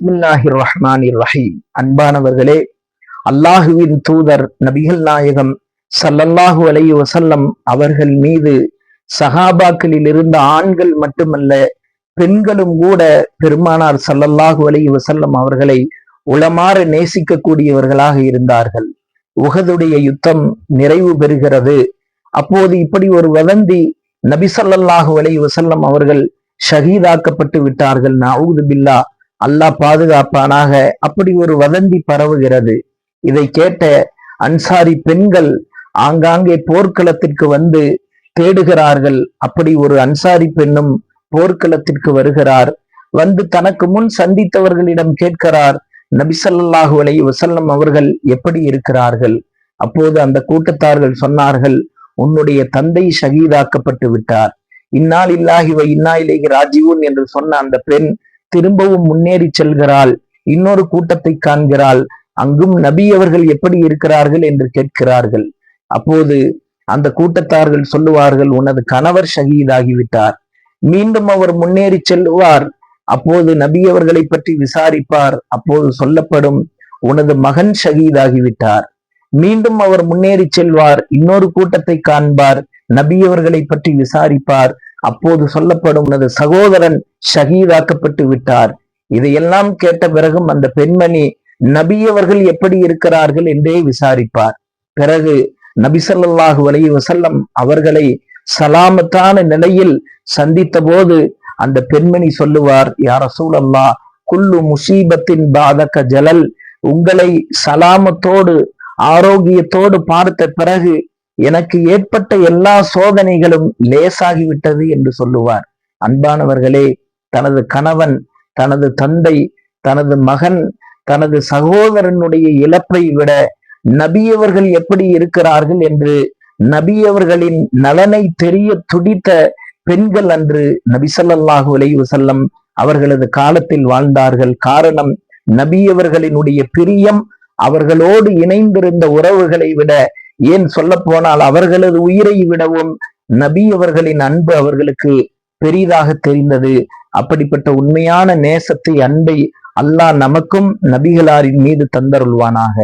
பிஸ்மில்லாஹிர் ரஹ்மானிர் ரஹீம் அன்பானவர்களே அல்லாஹுவின் தூதர் நபிகள் நாயகம் சல்லல்லாஹு அலைஹி வசல்லம் அவர்கள் மீது சஹாபாக்களில் இருந்த ஆண்கள் மட்டுமல்ல பெண்களும் கூட பெருமானார் சல்லல்லாஹு அலைஹி வசல்லம் அவர்களை உளமாற நேசிக்கக்கூடியவர்களாக இருந்தார்கள். உகதுடைய யுத்தம் நிறைவு பெறுகிறது. அப்போது இப்படி ஒரு வதந்தி நபி ஸல்லல்லாஹு அலைஹி வசல்லம் அவர்கள் ஷஹீதாக்கப்பட்டு விட்டார்கள். நவுது பில்லா அல்லாஹ் பாதுகாப்பானாக. அப்படி ஒரு வதந்தி பரவுகிறது. இதை கேட்ட அன்சாரி பெண்கள் ஆங்காங்கே போர்க்களத்திற்கு வந்து தேடுகிறார்கள். அப்படி ஒரு அன்சாரி பெண்ணும் போர்க்களத்திற்கு வருகிறார். வந்து தனக்கு முன் சந்தித்தவர்களிடம் கேட்கிறார் நபிசல்லாஹு அலை வசல்லம் அவர்கள் எப்படி இருக்கிறார்கள்? அப்போது அந்த கூட்டத்தார்கள் சொன்னார்கள் உன்னுடைய தந்தை ஷகீதாக்கப்பட்டு விட்டார். இன்னால் இல்லாஹி இன்னா இலேஹி ராஜிவுன் என்று சொன்ன அந்த பெண் திரும்பவும் முன்னேறி செல்கிறாள். இன்னொரு கூட்டத்தை காண்கிறாள். அங்கும் நபி அவர்கள் எப்படி இருக்கிறார்கள் என்று கேட்கிறார்கள். அப்போது அந்த கூட்டத்தார்கள் சொல்லுவார்கள் உனது கணவர் ஷகீதாகிவிட்டார். மீண்டும் அவர் முன்னேறி செல்வார். அப்போது நபி அவர்களை பற்றி விசாரிப்பார். அப்போது சொல்லப்படும் உனது மகன் ஷகீதாகிவிட்டார். மீண்டும் அவர் முன்னேறி செல்வார். இன்னொரு கூட்டத்தை காண்பார். நபி அவர்களை பற்றி விசாரிப்பார். அப்போது சொல்லப்படும் உனது சகோதரன் ஷகீதாக்கப்பட்டு விட்டார். இதையெல்லாம் கேட்ட பிறகும் அந்த பெண்மணி நபியவர்கள் எப்படி இருக்கிறார்கள் என்றே விசாரிப்பார். பிறகு நபிசல்லாஹு ஸல்லல்லாஹு வசல்லம் அவர்களை சலாமத்தான நிலையில் சந்தித்த போது அந்த பெண்மணி சொல்லுவார் யார் ரசூலல்லா குல்லு முசீபத்தின் பாதக ஜலல். உங்களை சலாமத்தோடு ஆரோக்கியத்தோடு பார்த்த பிறகு எனக்கு ஏற்பட்ட எல்லா சோதனைகளும் லேசாகிவிட்டது என்று சொல்லுவார். அன்பானவர்களே தனது கணவன் தனது தந்தை தனது மகன் தனது சகோதரனுடைய இழப்பை விட நபியவர்கள் எப்படி இருக்கிறார்கள் என்று நபியவர்களின் நலனை தெரிய துடித்த பெண்கள் அன்று நபிசல்லாஹு அலைஹி செல்லம் அவர்களது காலத்தில் வாழ்ந்தார்கள். காரணம் நபியவர்களினுடைய பிரியம் அவர்களோடு இணைந்திருந்த உறவுகளை விட ஏன் சொல்ல போனால் அவர்களது உயிரை விடவும் நபி அவர்களின் அன்பு அவர்களுக்கு பெரிதாக தெரிந்தது. அப்படிப்பட்ட உண்மையான நேசத்தை அன்பை அல்லாஹ் நமக்கும் நபிகளாரின் மீது தந்தருள்வானாக.